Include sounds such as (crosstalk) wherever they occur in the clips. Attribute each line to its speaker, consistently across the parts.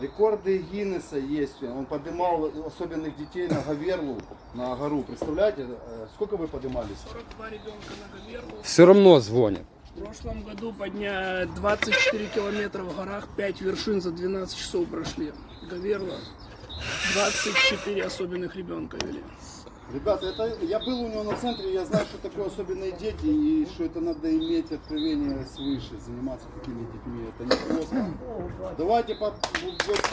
Speaker 1: Рекорды Гиннесса есть. Он поднимал особенных детей на Гаверлу, на гору. Представляете, э, сколько вы поднимались?
Speaker 2: 42 ребенка на Гаверлу.
Speaker 3: Все равно дзвонять.
Speaker 2: В прошлом году подня 24 километра в горах, 5 вершин за 12 часов прошли. Гаверла. 24 особенных ребенка вели.
Speaker 1: Ребята, это, я был у него на центре, я знаю, что такое особенные дети, и что это надо иметь откровение свыше, заниматься такими детьми. Это не просто. Давайте, по, вот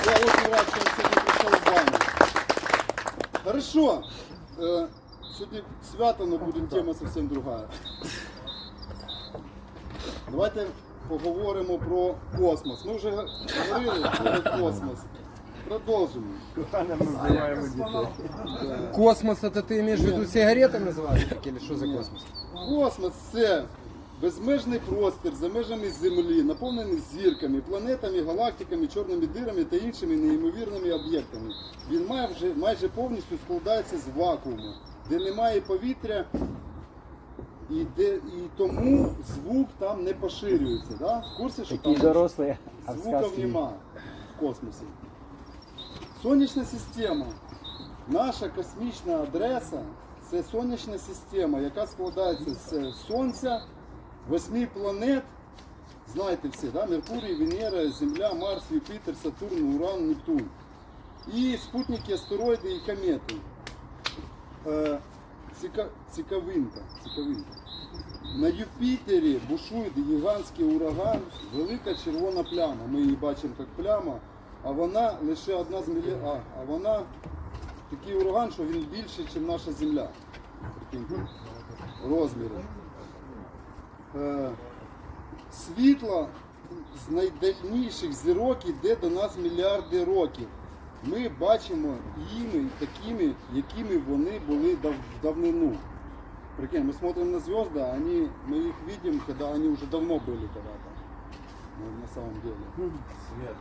Speaker 1: я очень рад, что он сегодня пришел в баню. Хорошо. Э, Сегодня свято, но буде тема зовсім друга. Давайте поговоримо про космос. Ми вже говорили про космос. Продовжимо.
Speaker 3: Космос, это ты имеешь в виду сигареты называешь? Или что за космос?
Speaker 1: Космос це безмежний простір за межами Землі, наповнений зірками, планетами, галактиками, чорними дирами та іншими неймовірними об'єктами. Він майже, майже повністю складається з вакууму, де немає повітря і, де, і тому звук там не поширюється. Да? В курсі, що
Speaker 4: Такие
Speaker 1: там
Speaker 4: дорослые, а
Speaker 1: звуків
Speaker 4: сказки
Speaker 1: нема в космосі. Сонячна система. Наша космічна адреса це сонячна система, яка складається з Сонця, восьми планет. Знаєте всі, да? Меркурій, Венера, Земля, Марс, Юпітер, Сатурн, Уран, Нептун. І спутники, астероїди і комети. Е, ціка, цікавинка, цікавинка. На Юпітері бушує гігантський ураган, велика червона пляма. Ми її бачимо як пляма, а вона лише одна з мільйон. А, а вона такий ураган, що він більший, ніж наша земля. Прикиньте, розміри. Е, світло з найдальніших зірок іде до нас мільярди років. Ми бачимо їми такими, якими вони були дав, в давнину. Прикинь, мы смотрим на звезды, а они, мы их видим, когда они уже давно были когда-то. Ну, на самом деле. Свет.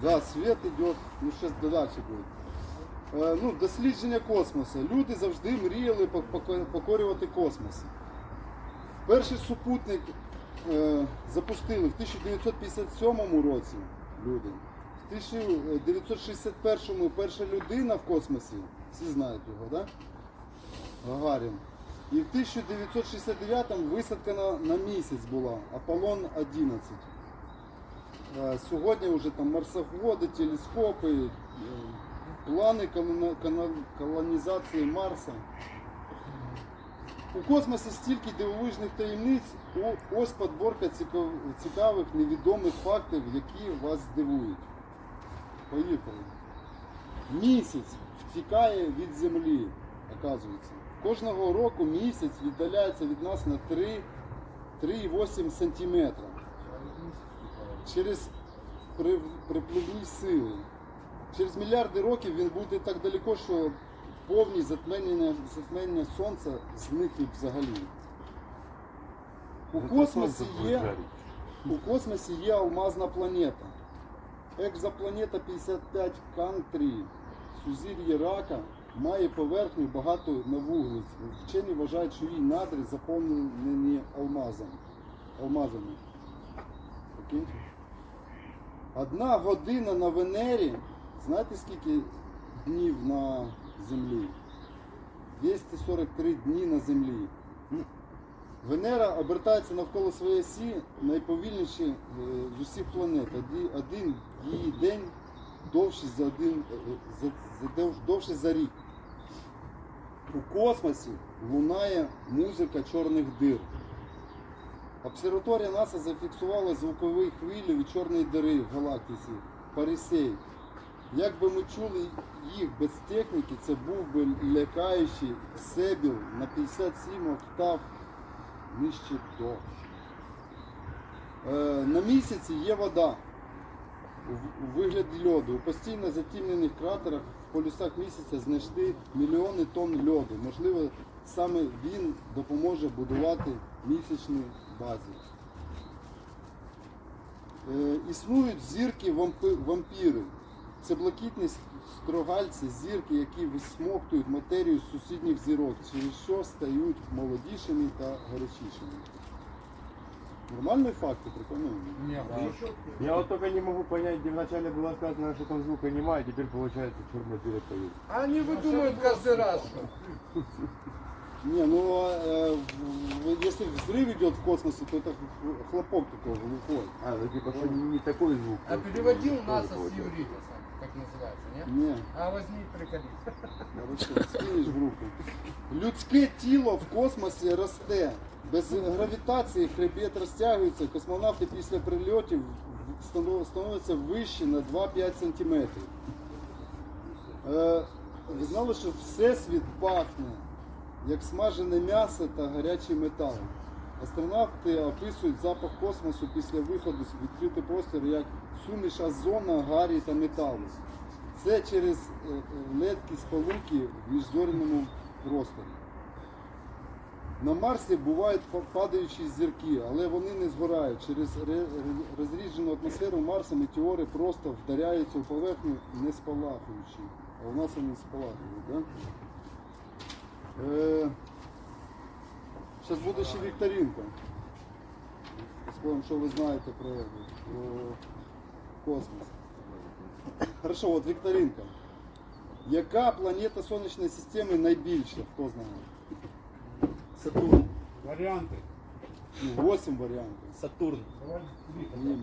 Speaker 1: Да, свет идет, ну сейчас дальше будет. Е, ну, дослідження космосу. Люди завжди мріяли пок- покорювати космос. Перший супутник е, запустили в 1957 році люди. В 1961 перша людина в космосі, всі знають його? Да? Гагарін. І в 1969-му висадка на, на місяць була, Аполлон 11. Е, Сьогодні вже там марсоходи, телескопи, е, плани колонізації Марса. У космосі стільки дивовижних таємниць, ось подборка цікавих невідомих фактів, які вас здивують. Поїхали. Місяць втікає від землі, оказується. Кожного року місяць віддаляється від нас на 3,8 сантиметра. Через припливні сили. Через мільярди років він буде так далеко, що повні затьмення, затьмення сонця зникнуть взагалі. У космосі є, у космосі є алмазна планета. Екзопланета 55 Кантрі, сузір'я рака, має поверхню багато на вуглець. Вчені вважають, що її надри заповнені алмазами. алмазами. Прикиньте? Одна година на Венері, знаєте скільки днів на Землі? 243 дні на Землі. Венера обертається навколо своєї осі найповільніше е, з усіх планет. Один її день довший за один е, за довший за рік. У космосі лунає музика чорних дир. Обсерваторія НАСА зафіксувала звукові хвилі від чорної дири в галактиці Парисей. Якби ми чули їх без техніки, це був би лякаючий себіл на 57 октав нижче до. Е, на місяці є вода у- вигляді льоду. У постійно затемнених кратерах в полюсах місяця знайшли мільйони тонн льоду. Можливо, саме він допоможе будувати місячні бази. Е, існують зірки вампи- вампіри. Це блакитні с- строгальці, зірки, які висмоктують матерію з сусідніх зірок, через що стають молодішими та гарячішими. Нормальные факты, прикольно.
Speaker 4: Я вот только не могу понять, где вначале было сказано, что там звука нема, а теперь получается черный перед поедет.
Speaker 3: А Они выдумывают каждый раз. (laughs) что.
Speaker 1: Не, ну а, э, в- если взрыв идет в космосе, то это х- хлопок такой глухой.
Speaker 4: А, ну типа, что не, не такой звук.
Speaker 3: А
Speaker 4: то есть,
Speaker 3: переводил
Speaker 4: тоже
Speaker 3: НАСА с
Speaker 4: получается.
Speaker 3: Еврита, как называется, нет?
Speaker 1: Не,
Speaker 3: А возьми и приколи.
Speaker 1: хорошо, скинеш в руку. Людське тіло в космосі росте. Без гравітації хребет розтягується, космонавти після прильотів станов- становляться вищі на 2-5 см. Е, ви знали, що Всесвіт пахне, як смажене м'ясо та гарячий метал. Астронавти описують запах космосу після виходу з відкритий простір як суміш озона, гарі та металу. Це через е, е, ледкі сполуки в міжзоряному просторі. На Марсі бувають падаючі зірки, але вони не згорають. Через ре- ре- розріджену атмосферу Марса метеори просто вдаряються у поверхню, не спалахуючи. А у нас вони спалахують? Да? Е, Зараз буде ще вікторинка. Спомним, що ви знаєте про, про космос. Хорошо, от вікторинка. Яка планета Сонячної системи найбільша? Хто знає?
Speaker 5: Сатурн. Варіанти.
Speaker 1: Ну, 8 варіантів.
Speaker 5: Сатурн.
Speaker 1: Ні,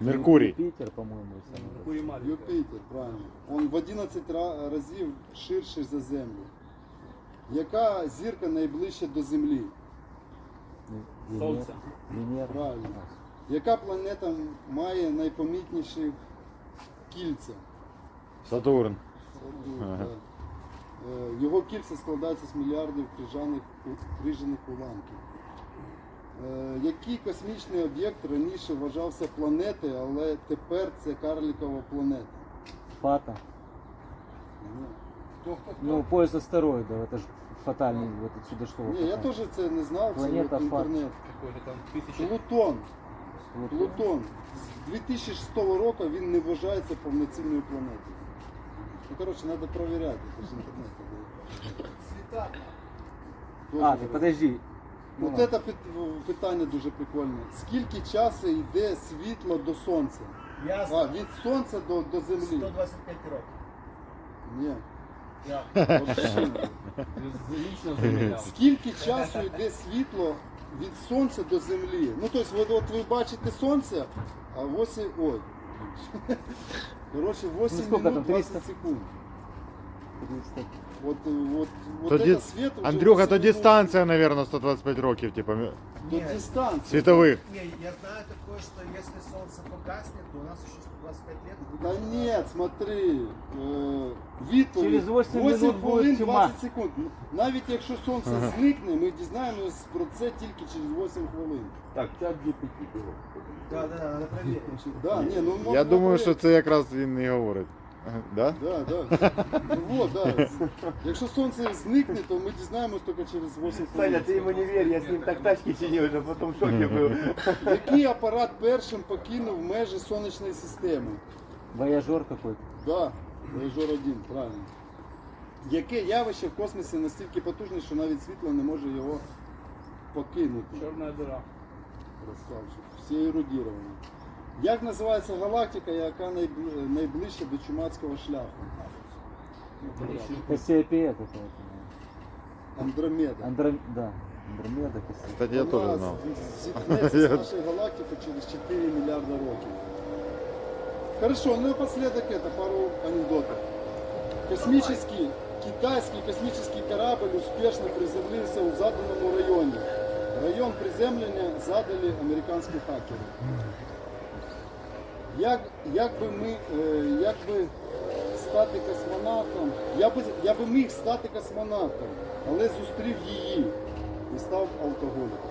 Speaker 6: Меркурий.
Speaker 7: Питер, по-моему, самый.
Speaker 5: Меркурій.
Speaker 1: Юпітер, правильно. Он в 11 разів ширший за Землю. Яка зірка найближча до Землі?
Speaker 7: Венера.
Speaker 1: Правильно. Яка планета має найпомітніші кільця?
Speaker 6: Сатурн.
Speaker 1: Сатурн, так. Е, Його кільця складаються з мільярдів крижаних, крижаних уламків. Е, Який космічний об'єкт раніше вважався планетою, але тепер це карлікова планета?
Speaker 7: Фата.
Speaker 1: Ні.
Speaker 7: Ну, пояс астероидов, это же фатальный, вот отсюда что?
Speaker 1: Ні, я теж це не знав, це
Speaker 7: Планета
Speaker 1: от інтернет.
Speaker 5: Какой-то там тисячі.
Speaker 1: Плутон.
Speaker 7: Вот.
Speaker 1: Плутон. З 2006 року він не вважається повноцінною планетою. Ну, коротше, треба перевіряти, це ж інтернет. Дуже
Speaker 7: А, ты
Speaker 1: добре.
Speaker 7: подожди. Ну,
Speaker 1: От це пит- питання дуже прикольне. Скільки часу йде світло до сонця?
Speaker 5: Я
Speaker 1: А, від сонця до, до землі.
Speaker 5: 125 років.
Speaker 1: Ні.
Speaker 5: Я заміряв.
Speaker 1: Скільки часу йде світло від сонця до землі? Ну, тобто, от, от ви бачите сонце, а 8. Ой. Коротше, 8
Speaker 7: Ну, скільки
Speaker 1: минут
Speaker 7: там,
Speaker 1: 20
Speaker 7: 300?
Speaker 1: секунд.
Speaker 7: 300.
Speaker 1: От, от, от
Speaker 6: Тоді-
Speaker 1: это світ уже
Speaker 6: Андрюха,
Speaker 1: 8
Speaker 6: то
Speaker 1: минут
Speaker 6: дистанція, наверное, 125 років, типа. м-
Speaker 1: До дистанції.
Speaker 6: Світових.
Speaker 8: Не, я знаю такое, что если солнце погаснет, то у нас еще 125 лет будет.
Speaker 1: Та ні, смотри. Е, відповідь.
Speaker 7: Через 8 минут
Speaker 1: хвилин
Speaker 7: буде тьма.
Speaker 1: 20 секунд. Навіть якщо сонце зникне, ми дізнаємось про це тільки через 8 хвилин.
Speaker 4: Так, чат GPT было.
Speaker 8: Да, да, да, надо проверить.
Speaker 1: Да, ні, ну,
Speaker 6: Я
Speaker 1: можна
Speaker 6: думаю, що
Speaker 1: перевірити.
Speaker 6: це якраз він і говорить. Да?
Speaker 1: Да, да. Ну, вот, да. Якщо сонце зникне, то ми дізнаємось тільки через 8 хвилин.
Speaker 4: Саня, ты ему не верь, я с ним так тачки чинил, уже потом в шоке был.
Speaker 1: Який апарат першим покинув межі сонячної системи?
Speaker 7: Вояжер какой-то.
Speaker 1: Да, Voyager 1, правильно. Яке явище в космосі настільки потужне, що навіть світло не може його покинути?
Speaker 5: Чорна дира.
Speaker 1: Красавчик. Всі ерудіровані. Як називається галактика, яка найбли- найближча до чумацького шляху?
Speaker 7: Кассиопея какая-то.
Speaker 1: Андромеда.
Speaker 7: Андром... Да. Андромеда, Кассиопея.
Speaker 6: Кстати, я
Speaker 1: Вона
Speaker 6: теж знав.
Speaker 1: з- (laughs) зіткнеться з нашою галактикою через 4 мільярда років. Хорошо, ну и напоследок это пару анекдотов. Космический, китайский космический корабль успешно приземлился у заданному районе. Район приземлення задали американські хакери. Як, як би ми, е, як би стати космонавтом, я би, я би міг стати космонавтом, але зустрів її і став алкоголіком.